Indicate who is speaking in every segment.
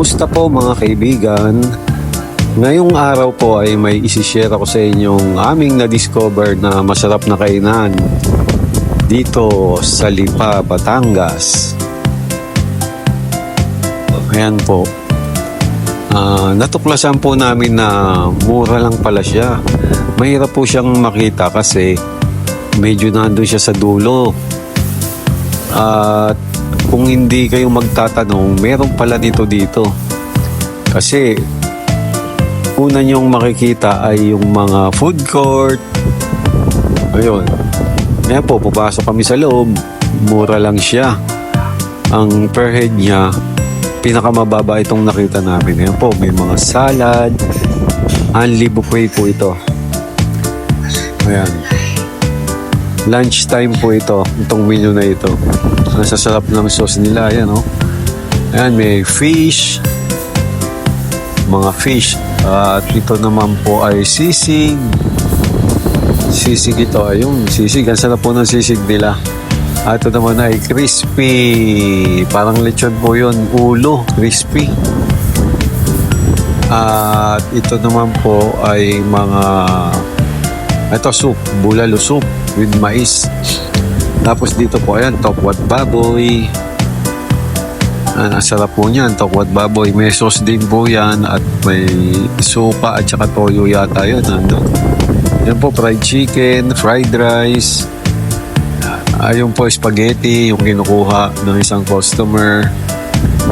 Speaker 1: Kumusta po mga kaibigan? Ngayong araw po ay may isishare ako sa inyong aming na-discover na masarap na kainan dito sa Lipa, Batangas. Ayan po. Ah, natuklasan po namin na mura lang pala siya. Mahirap po siyang makita kasi medyo nandun siya sa dulo. At kung hindi kayo magtatanong, meron pala dito dito. Kasi una niyong makikita ay yung mga food court. Ayun. Ngayon po, pupasok kami sa loob. Mura lang siya. Ang per head niya, pinakamababa itong nakita namin. Ngayon po, may mga salad. Only buffet po ito. Ayan. Lunch time po ito, itong menu na ito. Ang sasarap ng sauce nila, ayan oh. Ayan, may fish, mga fish. At ito naman po ay sisig. Sisig ito, ayun, sisig. Ang sarap po ng sisig nila. At ito naman ay crispy. Parang lechon po yun, ulo, crispy. At ito naman po ay mga ito soup, bulalo soup with mais. Tapos dito po ayan, tokwat baboy. Ah, ang sarap po niyan, tokwat baboy. May sauce din po yan at may suka at saka toyo yata yun. Ano? Yan po, fried chicken, fried rice. Ayun po, spaghetti, yung kinukuha ng isang customer.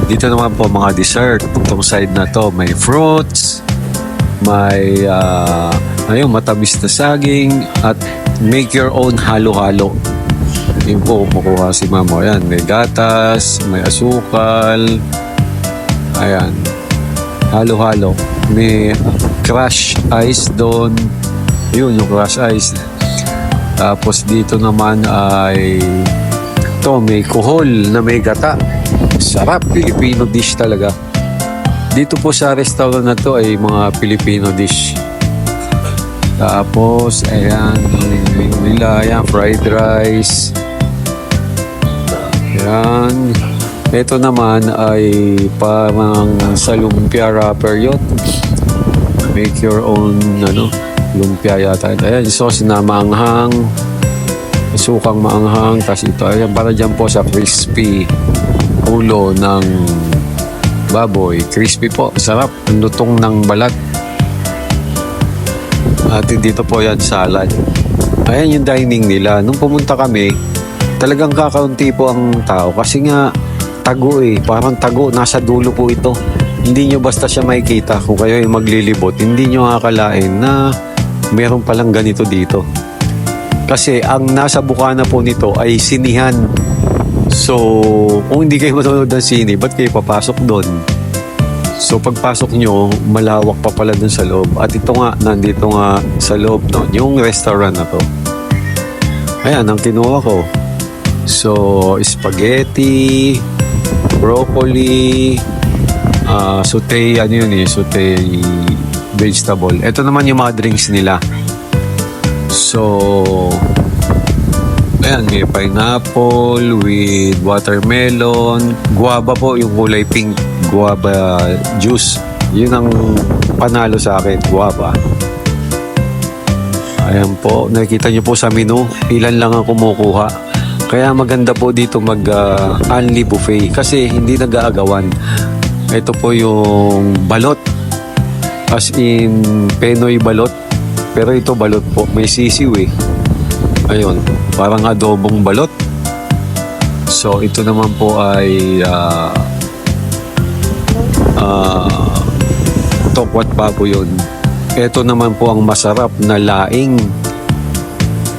Speaker 1: Dito naman po mga dessert. Itong side na to, may fruits, may ah, ayun, matamis na saging, at make your own halo-halo. Yun po, kumukuha si mama. Ayan, may gatas, may asukal. Ayan. Halo-halo. May crush ice doon. Yun, yung crush ice. Tapos dito naman ay to may kuhol na may gata. Sarap, Filipino dish talaga. Dito po sa restaurant na to ay mga Filipino dish. Tapos, ayan, nila, ayan, fried rice. Ayan. Ito naman ay parang sa lumpia wrapper yun. Make your own, ano, lumpia yata. Ayan, sauce na maanghang. Sukang maanghang. Tapos ito, ayan, para dyan po sa crispy ulo ng baboy. Crispy po. Sarap. Lutong ng balat. At dito po yan, salad. Ayan yung dining nila. Nung pumunta kami, talagang kakaunti po ang tao. Kasi nga, tago eh. Parang tago. Nasa dulo po ito. Hindi nyo basta siya makikita kung kayo ay maglilibot. Hindi nyo akalain na meron palang ganito dito. Kasi ang nasa bukana po nito ay sinihan. So, kung hindi kayo manonood ng sine, ba't kayo papasok doon? So pagpasok nyo, malawak pa pala dun sa loob. At ito nga, nandito nga sa loob no, yung restaurant na to. Ayan, ang kinuha ko. So, spaghetti, broccoli, ah saute, ano yun eh, saute vegetable. Ito naman yung mga drinks nila. So, ayan, may pineapple with watermelon. Guava po, yung kulay pink guava juice. Yun ang panalo sa akin, guava. Ayan po, nakikita nyo po sa menu, ilan lang ang kumukuha. Kaya maganda po dito mag uh, buffet kasi hindi nag-aagawan. Ito po yung balot. As in, Penoy balot. Pero ito balot po, may sisiw eh. Ayun, parang adobong balot. So, ito naman po ay ah, ah tokwat pa po yun. Ito naman po ang masarap na laing.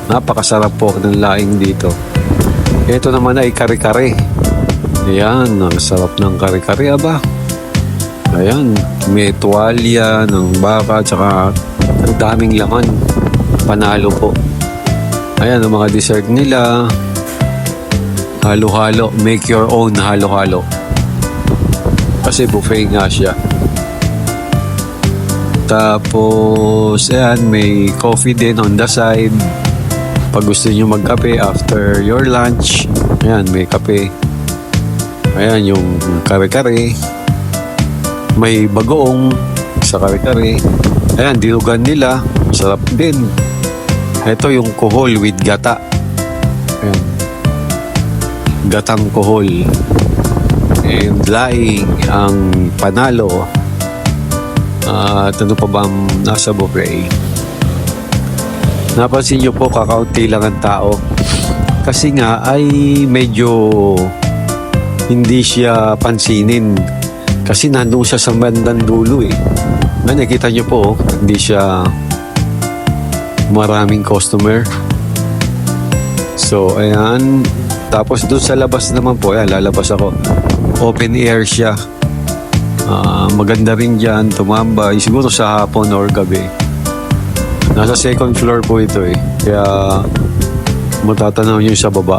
Speaker 1: Napakasarap po ng laing dito. Ito naman ay kare-kare. Ayan, ang sarap ng kare-kare aba. Ayan, may tuwalya ng baka tsaka ang daming laman. Panalo po. Ayan, ang mga dessert nila. Halo-halo. Make your own halo-halo. Kasi buffet nga siya. Tapos, ayan, may coffee din on the side. Pag gusto niyo magkape after your lunch, ayan, may kape. Ayan, yung kare-kare. may bagoong sa kare-kare. Ayan, dinugan nila. Sarap din. Ito yung kohol with gata. Ayan. Gatang kohol. And laing ang panalo. At ano pa ba ang nasa buffet? Napansin nyo po, kakaunti lang ang tao. Kasi nga ay medyo hindi siya pansinin. Kasi nandun siya sa bandang dulo eh. Na nakita nyo po, oh, hindi siya maraming customer. So, ayan. Tapos doon sa labas naman po, ayan, lalabas ako. Open air siya. Ah, maganda rin dyan, tumambay. Siguro sa hapon or gabi. Nasa second floor po ito eh. Kaya matatanaw nyo sa baba.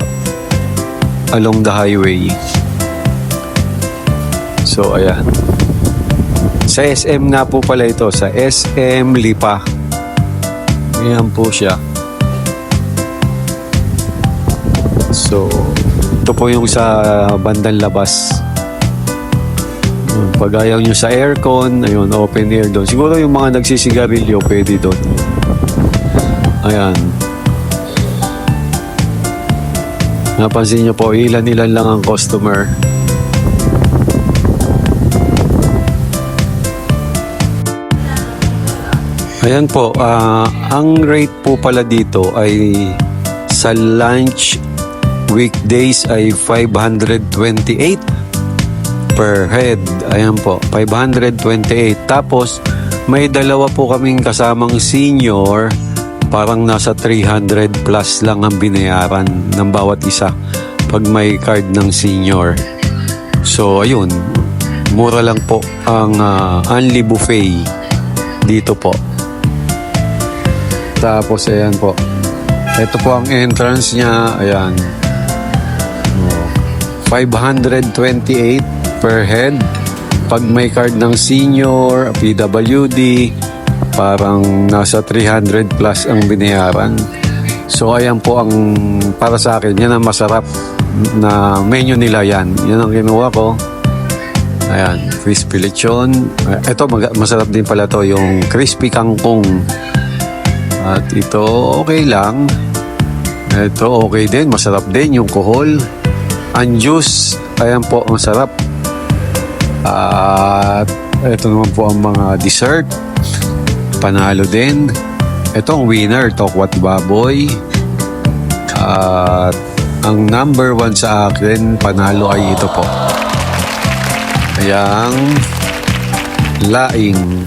Speaker 1: Along the highway. So, ayan. Sa SM na po pala ito. Sa SM Lipa. Ayan po siya. So, ito po yung sa bandang labas. Pag ayaw nyo sa aircon, ayun, open air doon. Siguro yung mga nagsisigarilyo, pwede doon. Ayan. Napansin nyo po, ilan-ilan lang ang customer. Ayan po, ah, ang rate po pala dito ay sa lunch weekdays ay 528 per head. Ayan po, 528. Tapos, may dalawa po kaming kasamang senior, parang nasa 300 plus lang ang binayaran ng bawat isa pag may card ng senior. So, ayun, mura lang po ang ah, Unli Buffet dito po. Tapos, ayan po. Ito po ang entrance niya. Ayan. Oh, 528 per head. Pag may card ng senior, PWD, parang nasa 300 plus ang binayaran. So, ayan po ang para sa akin. Yan ang masarap na menu nila yan. Yan ang kinuha ko. Ayan, crispy lechon. Ito, masarap din pala to yung crispy kangkong. At ito, okay lang. Ito, okay din. Masarap din yung kohol. Ang juice, ayan po, masarap. At ito naman po ang mga dessert. Panalo din. Ito ang winner, tokwat baboy. At ang number one sa akin, panalo ay ito po. Ayang laing